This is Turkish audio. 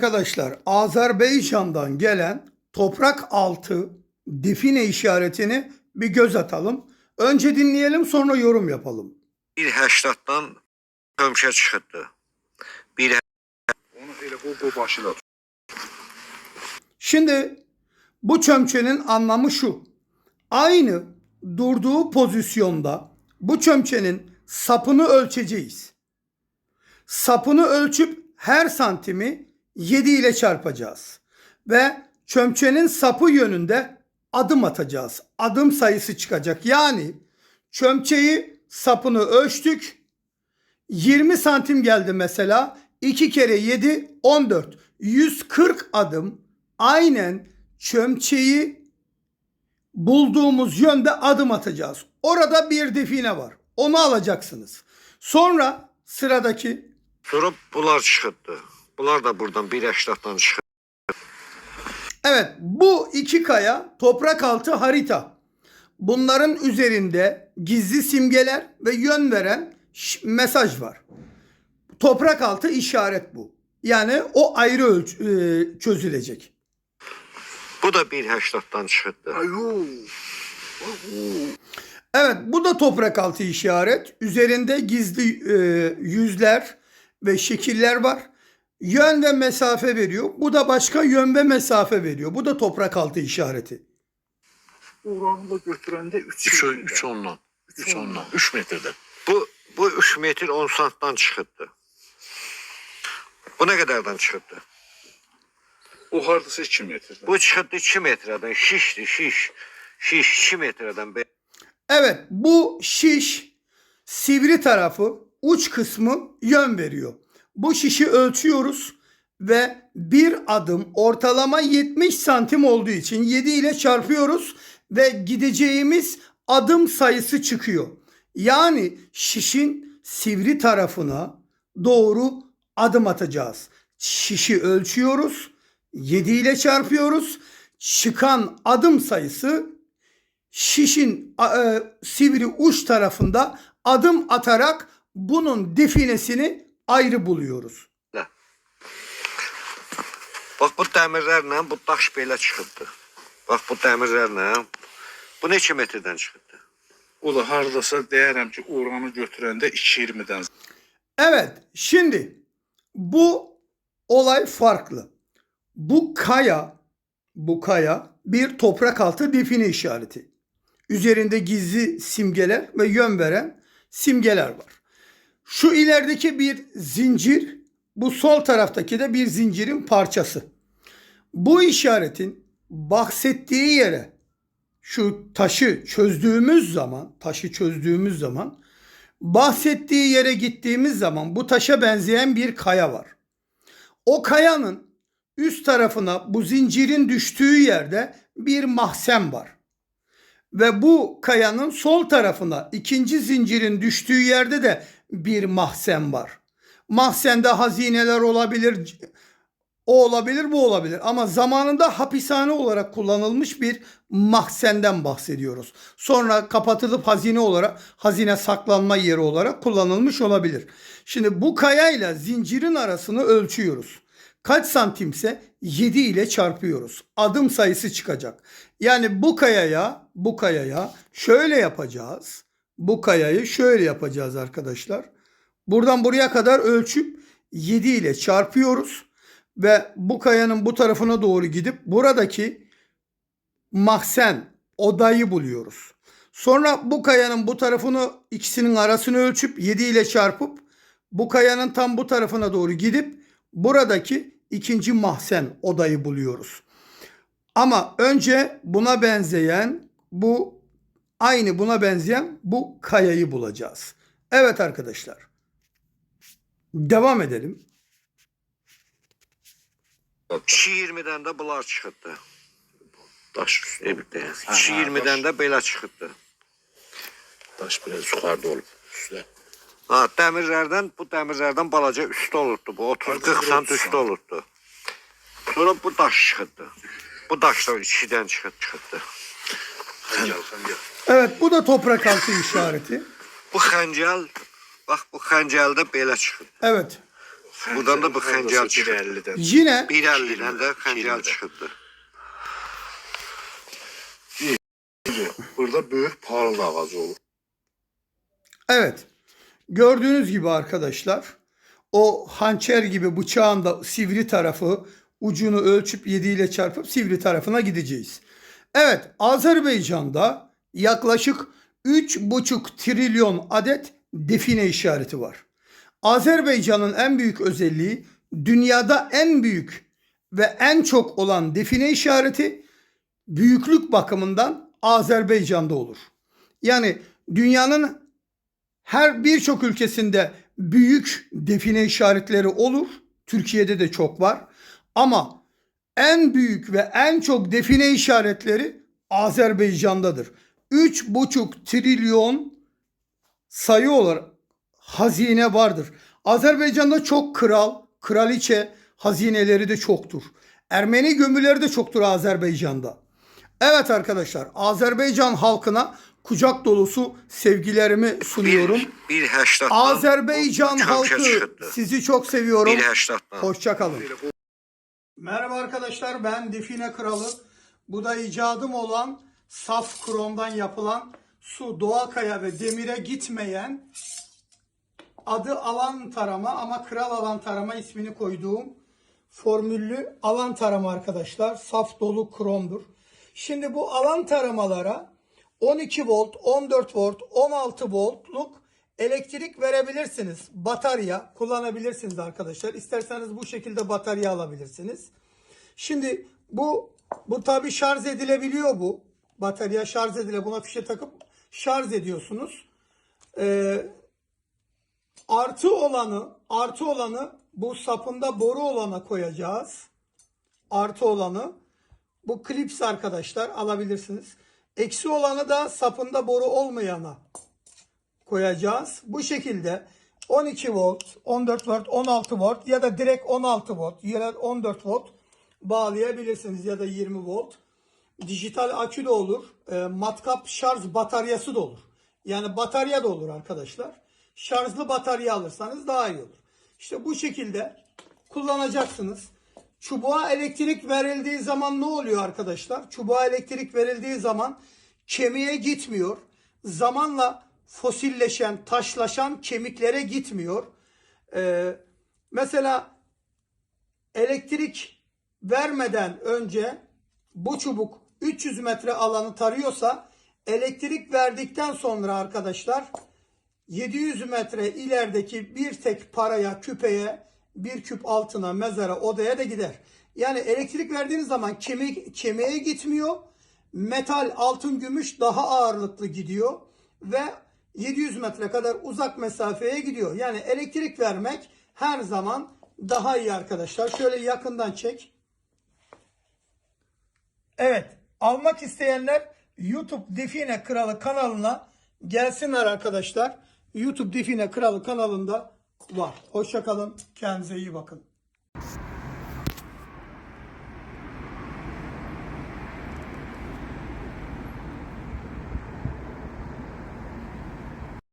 Arkadaşlar Azerbaycan'dan gelen toprak altı define işaretini bir göz atalım. Önce dinleyelim sonra yorum yapalım. Bir 80-dan kömşə çıxırdı. Bir Onu elə bu, bu başı da Şimdi bu çömçenin anlamı şu. Aynı durduğu pozisyonda bu çömçenin sapını ölçeceğiz. Sapını ölçüp her santimi 7 ile çarpacağız. Ve çömçenin sapı yönünde adım atacağız. Adım sayısı çıkacak. Yani çömçeyi sapını ölçtük. 20 santim geldi mesela. 2 kere 7 14. 140 adım aynen çömçeyi bulduğumuz yönde adım atacağız. Orada bir define var. Onu alacaksınız. Sonra sıradaki durub bunlar çıxırdı. Bunlar da buradan bir 80-dan çıxır. Evet bu iki kaya toprak altı harita. Bunların üzerinde gizli simgeler ve yön veren mesaj var. Toprak altı işaret bu. Yani o ayrı ölç- e, çözülecek. Bu da bir 80-dan çıxırdı. Ayu. Evet bu da toprak altı işaret. Üzerinde gizli e, yüzler ve şekiller var. Yön ve mesafe veriyor. Bu da başka yön ve mesafe veriyor. Bu da toprak altı işareti. Uranı da götürəndə 3 3 3 ondan. 3 ondan. 3 metreden. Bu bu 3 metr 10 santdan çıxırdı. Bu nə qədərdən çıxırdı? O hardasa 2 metrdən. Bu çıxırdı 2 metrədən, şişdi, şiş. Şiş 2 metrədən. be- Evet bu şiş sivri tarafı uç kısmı yön veriyor. Bu şişi ölçüyoruz ve bir adım ortalama 70 santim olduğu için 7 ile çarpıyoruz ve gideceğimiz adım sayısı çıkıyor. Yani şişin sivri tarafına doğru adım atacağız. Şişi ölçüyoruz, 7 ile çarpıyoruz. Çıkan adım sayısı şişin e, sivri uç tarafında adım atarak bunun definesini ayrı buluyoruz. Bax bu dəmirlərlə bu daş belə çıxırdı. Bax bu dəmirlərlə bu neçə metrdən çıxırdı? O da hardasa deyərəm ki, uranı götürəndə 2.20-dən. Evet, şimdi bu olay farklı. Bu kaya, bu kaya bir toprak altı define işareti. Üzerinde gizli simgeler ve yön veren simgeler var. Şu ilerideki bir zincir, bu sol taraftaki de bir zincirin parçası. Bu işaretin bahsettiği yere şu taşı çözdüğümüz zaman, taşı çözdüğümüz zaman bahsettiği yere gittiğimiz zaman bu taşa benzeyen bir kaya var. O kayanın üst tarafına bu zincirin düştüğü yerde bir mahzen var. Ve bu kayanın sol tarafına ikinci zincirin düştüğü yerde de bir mahzen var. Mahzende hazineler olabilir, o olabilir, bu olabilir. Ama zamanında hapishane olarak kullanılmış bir mahzenden bahsediyoruz. Sonra kapatılıp hazine olarak, hazine saklanma yeri olarak kullanılmış olabilir. Şimdi bu kayayla zincirin arasını ölçüyoruz. Kaç santimse 7 ile çarpıyoruz. Adım sayısı çıkacak. Yani bu kayaya, bu kayaya şöyle yapacağız. Bu kayayı şöyle yapacağız arkadaşlar. Buradan buraya kadar ölçüp 7 ile çarpıyoruz ve bu kayanın bu tarafına doğru gidip buradaki mahzen odayı buluyoruz. Sonra bu kayanın bu tarafını ikisinin arasını ölçüp 7 ile çarpıp bu kayanın tam bu tarafına doğru gidip buradaki ikinci mahzen odayı buluyoruz. Ama önce buna benzeyen bu aynı buna benzeyen bu kayayı bulacağız. Evet arkadaşlar. Devam edelim. 2.20-dən də bunlar çıxırdı. Daş üstü. E, 2.20-dən də belə çıxırdı. Daş biraz yukarıda olup üstte. Ha, dəmirlərdən bu dəmirlərdən balaca üstü olurdu. Bu 30-40 sant üstü olurdu. Sonra bu daş çıxırdı. Bu daş da 2-dən çıxıb çıxırdı. Xəncəl, xəncəl. Evet bu da toprak altı işareti. Bu xəncəl, bax bu xəncəldə belə çıxırdı. Evet. Buradan da bu xəncər çıxır. 1.50-dən. Yine 1.50-dən də çıxırdı. Burada böyük palıd ağacı olur. Evet. Gördüğünüz gibi arkadaşlar o hançer gibi bıçağın da sivri tarafı ucunu ölçüp 7 ile çarpıp sivri tarafına gideceğiz. Evet Azerbaycan'da yaklaşık 3,5 trilyon adet define işareti var. Azerbaycan'ın en büyük özelliği dünyada en büyük ve en çok olan define işareti büyüklük bakımından Azerbaycan'da olur. Yani dünyanın her birçok ülkesinde büyük define işaretleri olur. Türkiye'de de çok var. Ama en büyük ve en çok define işaretleri Azerbaycan'dadır. 3,5 trilyon sayı olarak hazine vardır. Azerbaycan'da çok kral, kraliçe hazineleri de çoktur. Ermeni gömüleri de çoktur Azerbaycan'da. Evet arkadaşlar Azerbaycan halkına kucak dolusu sevgilerimi sunuyorum. 1.80-dan Azerbaycan kömşə halkı sizi çok seviyorum. 1.80-dan. Hoşça kalın. Merhaba arkadaşlar ben Define Kralı. Bu da icadım olan saf kromdan yapılan su, doğal kaya ve demire gitmeyen adı alan tarama ama kral alan tarama ismini koyduğum formüllü alan tarama arkadaşlar. Saf dolu kromdur. Şimdi bu alan taramalara 12 volt, 14 volt, 16 voltluk elektrik verebilirsiniz. Batarya kullanabilirsiniz arkadaşlar. İsterseniz bu şekilde batarya alabilirsiniz. Şimdi bu bu tabi şarj edilebiliyor bu. Batarya şarj edile buna fişe takıp şarj ediyorsunuz. Ee, artı olanı artı olanı bu sapında boru olana koyacağız. Artı olanı bu klips arkadaşlar alabilirsiniz. Eksi olanı da sapında boru olmayana koyacağız. Bu şekilde 12 volt, 14 volt, 16 volt ya da direkt 16 volt ya da 14 volt bağlayabilirsiniz ya da 20 volt. Dijital akü de olur. E, matkap şarj bataryası da olur. Yani batarya da olur arkadaşlar. Şarjlı batarya alırsanız daha iyi olur. İşte bu şekilde kullanacaksınız. Çubuğa elektrik verildiği zaman ne oluyor arkadaşlar? Çubuğa elektrik verildiği zaman kemiğe gitmiyor. Zamanla fosilleşen, taşlaşan kemiklere gitmiyor. Ee, mesela elektrik vermeden önce bu çubuk 300 metre alanı tarıyorsa elektrik verdikten sonra arkadaşlar 700 metre ilerideki bir tek paraya, küpeye, bir küp altına, mezara, odaya da gider. Yani elektrik verdiğiniz zaman kemik kemiğe gitmiyor. Metal, altın, gümüş daha ağırlıklı gidiyor ve 700 metre kadar uzak mesafeye gidiyor. Yani elektrik vermek her zaman daha iyi arkadaşlar. Şöyle yakından çek. Evet, almak isteyenler YouTube Define Kralı kanalına gelsinler arkadaşlar. YouTube Define Kralı kanalında var. Hoşçakalın. Kendinize iyi bakın.